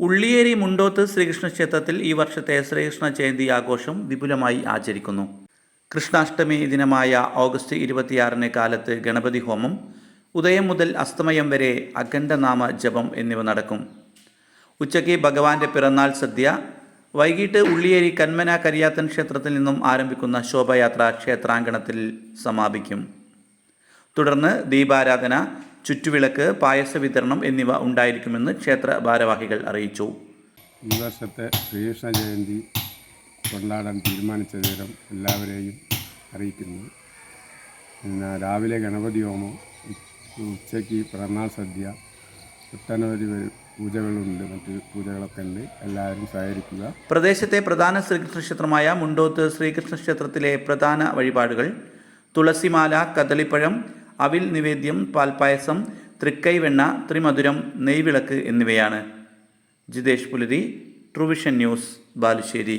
ഉള്ളിയേരി മുണ്ടോത്ത് ശ്രീകൃഷ്ണ ക്ഷേത്രത്തിൽ ഈ വർഷത്തെ ശ്രീകൃഷ്ണ ജയന്തി ആഘോഷം വിപുലമായി ആചരിക്കുന്നു. കൃഷ്ണാഷ്ടമി ദിനമായ ഓഗസ്റ്റ് ഇരുപത്തിയാറിന് കാലത്ത് ഗണപതി ഹോമം ഉദയം മുതൽ അസ്തമയം വരെ അഖണ്ഡനാമ ജപം എന്നിവ നടക്കും. ഉച്ചയ്ക്ക് ഭഗവാന്റെ പിറന്നാൾ സദ്യ വൈകിട്ട് ഉള്ളിയേരി കന്മന കരിയാത്തൻ ക്ഷേത്രത്തിൽ നിന്നും ആരംഭിക്കുന്ന ശോഭയാത്ര ക്ഷേത്രാങ്കണത്തിൽ സമാപിക്കും. തുടർന്ന് ദീപാരാധന ചുറ്റുവിളക്ക് പായസ വിതരണം എന്നിവ ഉണ്ടായിരിക്കുമെന്ന് ക്ഷേത്ര ഭാരവാഹികൾ അറിയിച്ചു. ഈ വർഷത്തെ ശ്രീകൃഷ്ണ ജയന്തി കൊണ്ടാടാൻ തീരുമാനിച്ച വിവരം എല്ലാവരെയും അറിയിക്കുന്നു. പിന്നെ രാവിലെ ഗണപതി ഹോമം ഉച്ചയ്ക്ക് പിറന്നാൾ സദ്യ ഒട്ടനവധി പൂജകളുണ്ട്. മറ്റ് പൂജകളൊക്കെ ഉണ്ട്. എല്ലാവരും സഹകരിക്കുക. പ്രദേശത്തെ പ്രധാന ശ്രീകൃഷ്ണ ക്ഷേത്രമായ മുണ്ടോത്ത് ശ്രീകൃഷ്ണ ക്ഷേത്രത്തിലെ പ്രധാന വഴിപാടുകൾ തുളസിമാല കദളിപ്പഴം അവിൽ നിവേദ്യം പാൽപ്പായസം തൃക്കൈവെണ്ണ ത്രിമധുരം നെയ്വിളക്ക് എന്നിവയാണ്. ജിതേഷ് പുലരി ട്രൂവിഷൻ ന്യൂസ് ബാലുശ്ശേരി.